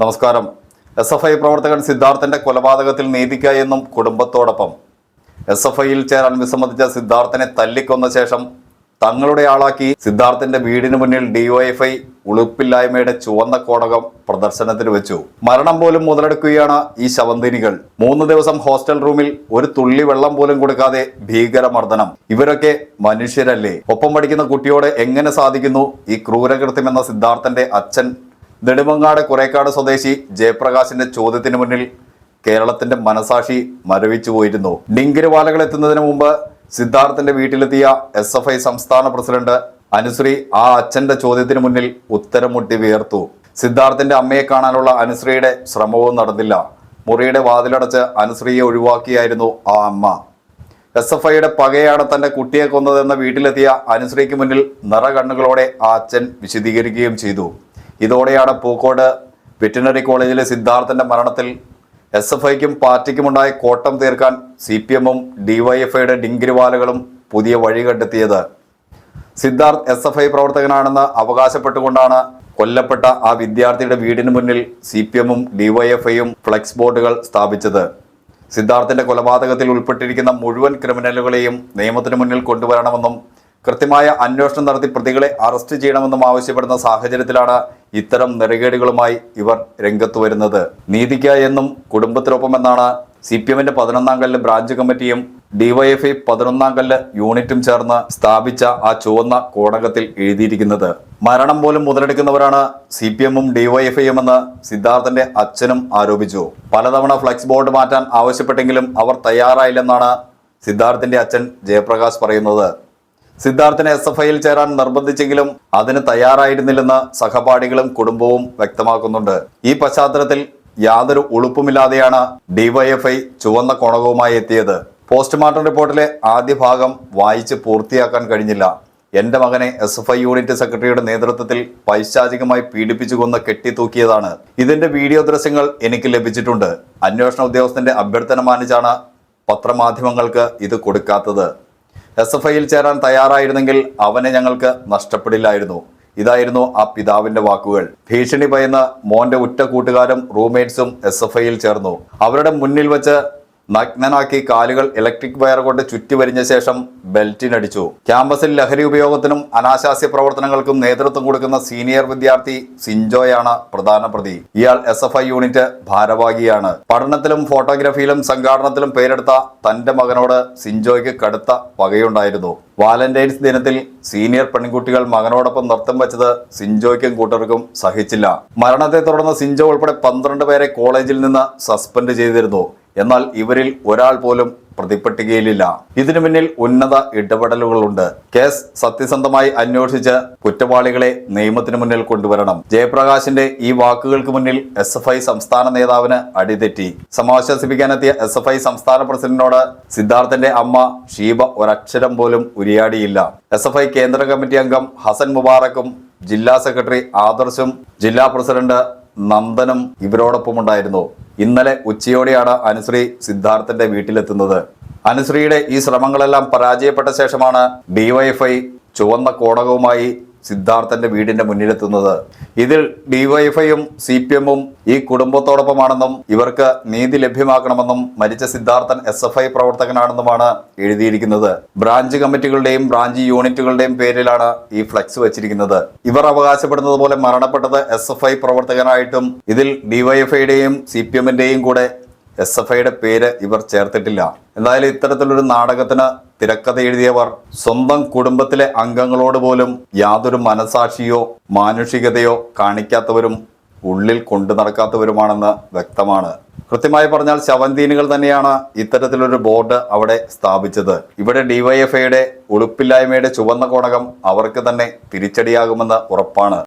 നമസ്കാരം. S F I പ്രവർത്തകൻ സിദ്ധാർത്ഥന്റെ കൊലപാതകത്തിൽ നീതിക്കായെന്നും കുടുംബത്തോടൊപ്പം. എസ് എഫ് ഐയിൽ ചേരാൻ വിസമ്മതിച്ച സിദ്ധാർത്ഥനെ തല്ലിക്കൊന്ന ശേഷം തങ്ങളുടെ ആളാക്കി സിദ്ധാർത്ഥന്റെ വീടിന് മുന്നിൽ ഡിഒഎഫ്ഐ ഉളുപ്പില്ലായ്മയുടെ ചുവന്ന കോടകം പ്രദർശനത്തിന് വെച്ചു. മരണം പോലും മുതലെടുക്കുകയാണ് ഈ ശവന്തിനികൾ. മൂന്ന് ദിവസം ഹോസ്റ്റൽ റൂമിൽ ഒരു തുള്ളി വെള്ളം പോലും കൊടുക്കാതെ ഭീകരമർദ്ദനം. ഇവരൊക്കെ മനുഷ്യരല്ലേ? ഒപ്പം പഠിക്കുന്ന കുട്ടിയോട് എങ്ങനെ സാധിക്കുന്നു ഈ ക്രൂരകൃത്യമെന്ന സിദ്ധാർത്ഥന്റെ അച്ഛൻ നെടുമങ്ങാട് കുറേക്കാട് സ്വദേശി ജയപ്രകാശിന്റെ ചോദ്യത്തിന് മുന്നിൽ കേരളത്തിന്റെ മനസാക്ഷി മരവിച്ചു പോയിരുന്നു. ഡിങ്കിരുവാലകൾ എത്തുന്നതിന് മുമ്പ് സിദ്ധാർത്ഥന്റെ വീട്ടിലെത്തിയ എസ് എഫ് ഐ സംസ്ഥാന പ്രസിഡന്റ് അനുശ്രീ ആ അച്ഛന്റെ ചോദ്യത്തിന് മുന്നിൽ ഉത്തരം മുട്ടി വിയർത്തു. സിദ്ധാർത്ഥന്റെ അമ്മയെ കാണാനുള്ള അനുശ്രീയുടെ ശ്രമവും നടന്നില്ല. മുറിയുടെ വാതിലടച്ച് അനുശ്രീയെ ഒഴിവാക്കിയായിരുന്നു ആ അമ്മ. എസ് എഫ് ഐയുടെ പകയാണ് തന്റെ കുട്ടിയെ കൊന്നതെന്ന വീട്ടിലെത്തിയ അനുശ്രീക്ക് മുന്നിൽ നിറകണ്ണുകളോടെ ആ അച്ഛൻ വിശദീകരിക്കുകയും ചെയ്തു. ഇതോടെയാണ് പൂക്കോട് വെറ്റിനറി കോളേജിലെ സിദ്ധാർത്ഥന്റെ മരണത്തിൽ എസ് എഫ് ഐക്കും പാർട്ടിക്കുമുണ്ടായ കോട്ടം തീർക്കാൻ സി പി എമ്മും ഡിവൈഎഫ്ഐയുടെ ഡിങ്കിരിവാലുകളും പുതിയ വഴി കണ്ടെത്തിയത്. സിദ്ധാർത്ഥ് എസ് എഫ് ഐ പ്രവർത്തകനാണെന്ന് അവകാശപ്പെട്ടുകൊണ്ടാണ് കൊല്ലപ്പെട്ട ആ വിദ്യാർത്ഥിയുടെ വീടിന് മുന്നിൽ സി പി എമ്മും ഡിവൈഎഫ്ഐയും ഫ്ലെക്സ് ബോർഡുകൾ സ്ഥാപിച്ചത്. സിദ്ധാർത്ഥിന്റെ കൊലപാതകത്തിൽ ഉൾപ്പെട്ടിരിക്കുന്ന മുഴുവൻ ക്രിമിനലുകളെയും നിയമത്തിന് മുന്നിൽ കൊണ്ടുവരണമെന്നും കൃത്യമായ അന്വേഷണം നടത്തി പ്രതികളെ അറസ്റ്റ് ചെയ്യണമെന്നും ആവശ്യപ്പെടുന്ന സാഹചര്യത്തിലാണ് ഇത്തരം നിറകേടുകളുമായി ഇവർ രംഗത്ത് വരുന്നത് നീതിക്ക് എന്നും കുടുംബത്തിനൊപ്പമെന്നാണ് സി പി എമ്മിന്റെ പതിനൊന്നാം കല്ല് ബ്രാഞ്ച് കമ്മിറ്റിയും ഡിവൈഎഫ്ഐ പതിനൊന്നാം കല്ല് യൂണിറ്റും ചേർന്ന് സ്ഥാപിച്ച ആ ചുവന്ന കോടകത്തിൽ എഴുതിയിരിക്കുന്നത്. മരണം പോലും മുതലെടുക്കുന്നവരാണ് സി പി എമ്മും ഡിവൈഎഫ്ഐയും എന്ന് സിദ്ധാർത്ഥന്റെ അച്ഛനും ആരോപിച്ചു. പലതവണ ഫ്ലക്സ് ബോർഡ് മാറ്റാൻ ആവശ്യപ്പെട്ടെങ്കിലും അവർ തയ്യാറായില്ലെന്നാണ് സിദ്ധാർത്ഥിന്റെ അച്ഛൻ ജയപ്രകാശ് പറയുന്നത്. സിദ്ധാർത്ഥിനെ എസ് എഫ് ഐയിൽ ചേരാൻ നിർബന്ധിച്ചെങ്കിലും അതിന് തയ്യാറായിരുന്നില്ലെന്ന് സഹപാഠികളും കുടുംബവും വ്യക്തമാക്കുന്നുണ്ട്. ഈ പശ്ചാത്തലത്തിൽ യാതൊരു ഉളുപ്പുമില്ലാതെയാണ് ഡിവൈഎഫ്ഐ ചുവന്ന കോണകവുമായി എത്തിയത്. പോസ്റ്റ്മോർട്ടം റിപ്പോർട്ടിലെ ആദ്യ ഭാഗം വായിച്ച് പൂർത്തിയാക്കാൻ കഴിഞ്ഞില്ല. എന്റെ മകനെ എസ് എഫ് ഐ യൂണിറ്റ് സെക്രട്ടറിയുടെ നേതൃത്വത്തിൽ പൈശാചികമായി പീഡിപ്പിച്ചു കൊന്ന് കെട്ടിത്തൂക്കിയതാണ്. ഇതിന്റെ വീഡിയോ ദൃശ്യങ്ങൾ എനിക്ക് ലഭിച്ചിട്ടുണ്ട്. അന്വേഷണ ഉദ്യോഗസ്ഥന്റെ അഭ്യർത്ഥന മാനിച്ചാണ് പത്രമാധ്യമങ്ങൾക്ക് ഇത് കൊടുക്കാത്തത്. എസ് എഫ് ഐയിൽ ചേരാൻ തയ്യാറായിരുന്നെങ്കിൽ അവനെ ഞങ്ങൾക്ക് നഷ്ടപ്പെടില്ലായിരുന്നു. ഇതായിരുന്നു ആ പിതാവിന്റെ വാക്കുകൾ. ഭീഷണി ഭയന്ന് മോന്റെ ഉറ്റ കൂട്ടുകാരും റൂംമേറ്റ്സും എസ് എഫ് ഐയിൽ ചേർന്നു. അവരുടെ മുന്നിൽ വെച്ച് നഗ്നനാക്കി കാലുകൾ ഇലക്ട്രിക് വയർ കൊണ്ട് ചുറ്റി വരിഞ്ഞ ശേഷം ബെൽറ്റിനടിച്ചു. ക്യാമ്പസിൽ ലഹരി ഉപയോഗത്തിനും അനാശാസ്യ പ്രവർത്തനങ്ങൾക്കും നേതൃത്വം കൊടുക്കുന്ന സീനിയർ വിദ്യാർത്ഥി സിൻജോയാണ് പ്രധാന പ്രതി. ഇയാൾ എസ് എഫ് ഐ യൂണിറ്റ് ഭാരവാഹിയാണ്. പഠനത്തിലും ഫോട്ടോഗ്രാഫിയിലും സംഘാടനത്തിലും പേരെടുത്ത തന്റെ മകനോട് സിൻജോയ്ക്ക് കടുത്ത പകയുണ്ടായിരുന്നു വാലന്റൈൻസ് ദിനത്തിൽ സീനിയർ പെൺകുട്ടികൾ മകനോടൊപ്പം നൃത്തം വെച്ചത് സിൻജോയ്ക്കും കൂട്ടർക്കും സഹിച്ചില്ല. മരണത്തെ തുടർന്ന് സിൻജോ ഉൾപ്പെടെ പന്ത്രണ്ട് പേരെ കോളേജിൽ നിന്ന് സസ്പെൻഡ് ചെയ്തിരുന്നു. എന്നാൽ ഇവരിൽ ഒരാൾ പോലും പ്രതിപ്പട്ടികയിലില്ല. ഇതിനു പിന്നിൽ ഉന്നത ഇടപെടലുകളുണ്ട്. കേസ് സത്യസന്ധമായി അന്വേഷിച്ച് കുറ്റവാളികളെ നിയമത്തിനു മുന്നിൽ കൊണ്ടുവരണം. ജയപ്രകാശിന്റെ ഈ വാക്കുകൾക്ക് മുന്നിൽ എസ് എഫ് ഐ സംസ്ഥാന നേതാവിന് അടിതെറ്റി. സമാശ്വസിപ്പിക്കാനെത്തിയ എസ് എഫ് ഐ സംസ്ഥാന പ്രസിഡന്റിനോട് സിദ്ധാർത്ഥന്റെ അമ്മ ഷീബ ഒരക്ഷരം പോലും ഉരിയാടിയില്ല. എസ് എഫ് ഐ കേന്ദ്ര കമ്മിറ്റി അംഗം ഹസൻ മുബാറക്കും ജില്ലാ സെക്രട്ടറി ആദർശും ജില്ലാ പ്രസിഡന്റ് നന്ദനും ഇവരോടൊപ്പം ഉണ്ടായിരുന്നു ഇന്നലെ ഉച്ചയോടെയാണ് അനുശ്രീ സിദ്ധാർത്ഥന്റെ വീട്ടിലെത്തുന്നത്. അനുശ്രീയുടെ ഈ ശ്രമങ്ങളെല്ലാം പരാജയപ്പെട്ട ശേഷമാണ് ഡിവൈഎഫ്ഐ ചുവന്ന കോടകവുമായി സിദ്ധാർത്ഥന്റെ വീടിന്റെ മുന്നിലെത്തുന്നത്. ഇതിൽ ഡിവൈഎഫ്ഐയും സി പി എമ്മും ഈ കുടുംബത്തോടൊപ്പമാണെന്നും ഇവർക്ക് നീതി ലഭ്യമാക്കണമെന്നും മരിച്ച സിദ്ധാർത്ഥൻ എസ് എഫ് ഐ പ്രവർത്തകനാണെന്നുമാണ് എഴുതിയിരിക്കുന്നത്. ബ്രാഞ്ച് കമ്മിറ്റികളുടെയും ബ്രാഞ്ച് യൂണിറ്റുകളുടെയും പേരിലാണ് ഈ ഫ്ലക്സ് വെച്ചിരിക്കുന്നത്. ഇവർ അവകാശപ്പെടുന്നത് പോലെ മരണപ്പെട്ടത് എസ് എഫ് ഐ പ്രവർത്തകനായിട്ടും ഇതിൽ ഡിവൈഎഫ്ഐയുടെയും സി പി എമ്മിന്റെയും കൂടെ എസ് എഫ് ഐയുടെ പേര് ഇവർ ചേർത്തിട്ടില്ല. എന്തായാലും ഇത്തരത്തിലൊരു നാടകത്തിന് തിരക്കഥ എഴുതിയവർ സ്വന്തം കുടുംബത്തിലെ അംഗങ്ങളോട് പോലും യാതൊരു മനസാക്ഷിയോ മാനുഷികതയോ കാണിക്കാത്തവരും ഉള്ളിൽ കൊണ്ടു നടക്കാത്തവരുമാണെന്ന് വ്യക്തമാണ്. കൃത്യമായി പറഞ്ഞാൽ ശവന്തീനുകൾ തന്നെയാണ് ഇത്തരത്തിലൊരു ബോർഡ് അവിടെ സ്ഥാപിച്ചത്. ഇവിടെ ഡിവൈഎഫ്ഐയുടെ ഉളുപ്പില്ലായ്മയുടെ ചുവന്ന കോണകം അവർക്ക് തന്നെ തിരിച്ചടിയാകുമെന്ന് ഉറപ്പാണ്.